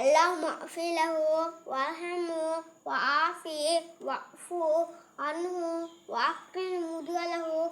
اللهم اغفر له وارحمه وعافيه واعف عنه وأقل مدوله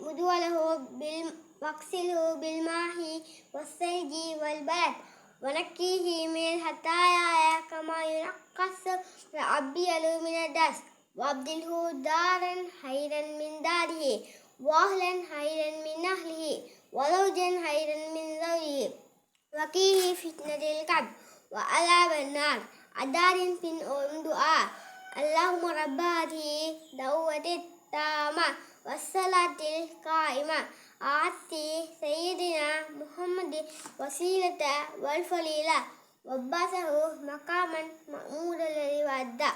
مدوله واغسله بالماء والثلج والبرد ونكيه من الهدايا كما ينقى الأبيض من الدست. وابدله دارا خيرا من داره وأهلا خيرا من أهله وزوجا خيرا من وقيه فتنة القبر وعذاب النار أدار في أم دعاء اللهم رب هذه دعوة التامة والصلاة القائمة. آتي سيدنا محمد وسيلة والفليلة وبعثه مقاما مأمودا الذي وعده